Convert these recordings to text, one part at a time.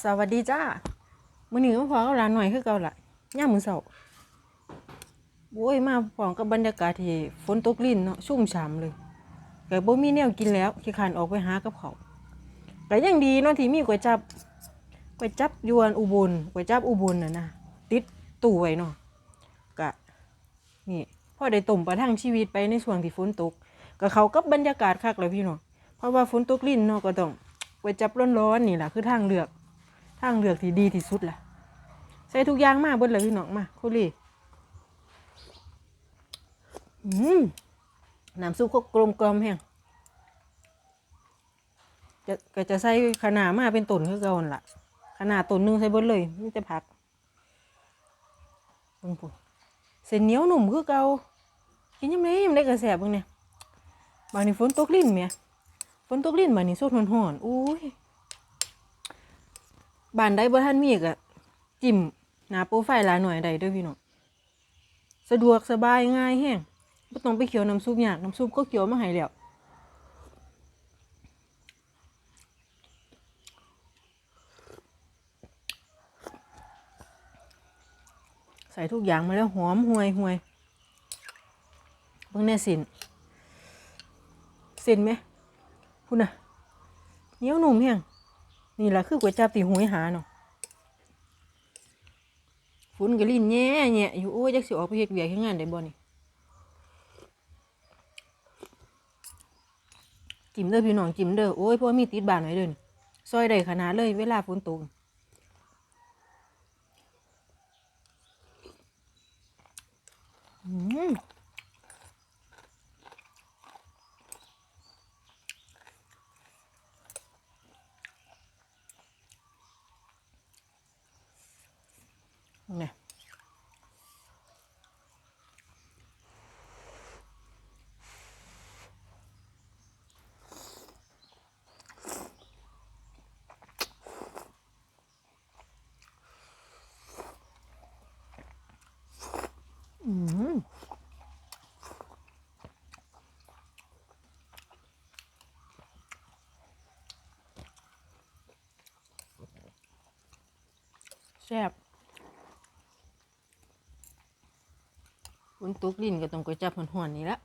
สวัสดีจ้ามื้อนี้มาพอกับหลานหน่อยคือเก่าละย่ามือเช้าโอ้ยมาพร้อมกับบรรยากาศที่ฝนตกลิ่นเนาะชุ่มฉ่ำเลยก็บ่มีแนวกินแล้วขี้คานออกไปหากับเขาวก็ยังดีเนาะที่มีก๋วยจับก๋วยจับยวนอุบลก๋วยจับอุบลน่ะนะติดตู้ไว้เนาะก็นี่พ่อได้ต้มประทังชีวิตไปในช่วงที่ฝนตกก็เขากับบรรยากาศคักเลยพี่น้องเพราะว่าฝนตกลิ่นเนาะก็ต้องก๋วยจับร้อนๆนี่แหละคือทางเลือก ทางเลือกที่ดีที่สุดล่ะ ใส่ทุกอย่างมาเบิดเลยพี่น้องมาคุรีอืมน้ำซุปก็กลมกลมแห้งจะก็จะใส่ขนาดมาเป็นต้นคือเก่าหั่นล่ะ ขนาดต้นหนึงใส่เบิดเลยมันจะผักเบิ่งพุ่นเส้นเหนียวหนุ่มคือเก่ากินยังไงยังได้กระแสบเบิ่งเนี่ยบางนี้ฝนตกลิ้นเมียฝนตกลิ้นบางนี้สดหอนๆอุ้ย บ้านใดบ่ทันมีก็จิ้มหน้าโปรไฟล์หลายหน่อยได้เด้อพี่น้องสะดวกสบายง่ายแฮงบ่ต้องไปเคี่ยวน้ำซุปยากน้ำซุปก็เคี่ยวมาให้แล้วใส่ทุกอย่างมาแล้วหอมห่วยห่วยเบิ่งแน่สินสินไหมคุณน่ะเหนียวหนุ่มแฮง นี่แหละคือก๋วยจับตีหวยหาเนาะฝุ่นก็ลิ้นแง่แง่อยู่โอ้ยจักสิออกไปเฮ็ดเวียกเฮ็ดงานได้บ่นี่จิ้มเด้อพี่น้องจิ้มเด้อโอ้ยเพราะว่ามีติดบ้านไว้เด้อนี่ซอยได้ขนาดเลย เวลาฝนตกอืมเนี่ย อืม แซ่บคุณตุกดินก็ต้องก๋วยจับหอนๆนี่ละ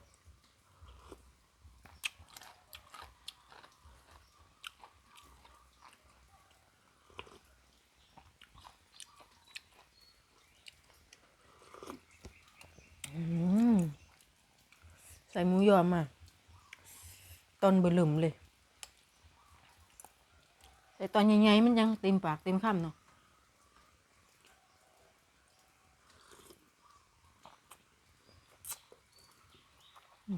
ใส่หมูยอมาตอนเบลึมเลย แต่ตอนใหญ่ๆมันยังเต็มปากเต็มคำเนาะ ไป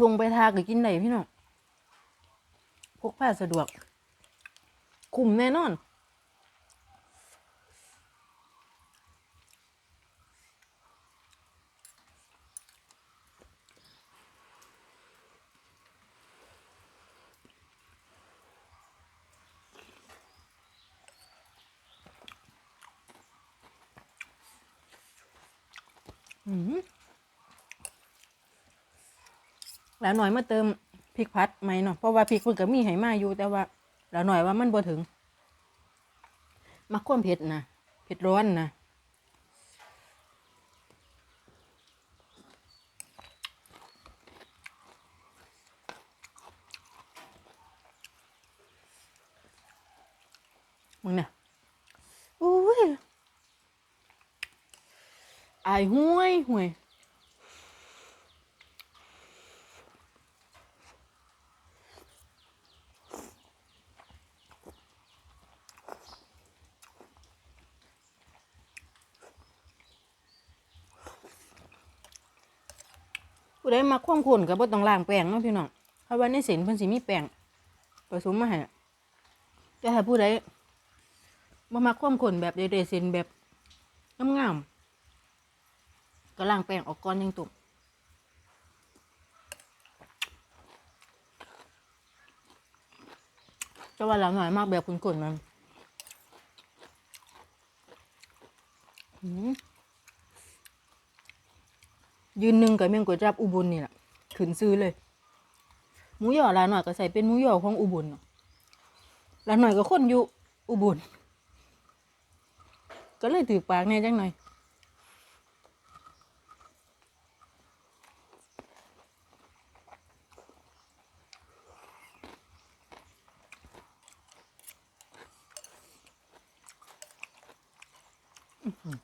ทงไปทาก็กินไหนพี่น้องพกผ้าสะดวก คุ้มแน่นอน แล้วหน่อยมาเติมพริกพัดไหมเนาะเพราะว่าพริกมันก็มีให้มาอยู่แต่ว่าแล้วหน่อยว่ามันบ่ถึงมักความเผ็ดนะเผ็ดร้อนนะมึงเนี่ยอุ้ย อายห่วยห่วยผู้ใดมาคว่ำขุนก็บ่ต้องล้างแป้งเนาะพี่น้องเพราะว่าในเส้นเพิ่นสิมีแป้งผสมมาให้แต่ถ้าผู้ใดบ่มาคว่ำขุนแบบเดๆเส้นแบบงามๆ ก็ล้างแป้งออกก่อนยังตุ่มแต่ว่าหลังหน่อยมากแบบขุนๆมันหืมยืนหนึ่งกับเมียงก๋วยจับอุบลนี่แหละขึ้นซื้อเลยหมูหยอร้านหน่อยก็ใส่เป็นหมูหยอของอุบลเนาะร้านหน่อยก็คนอยู่อุบลก็เลยถือปากแน่จังหน่อย Mm-hmm.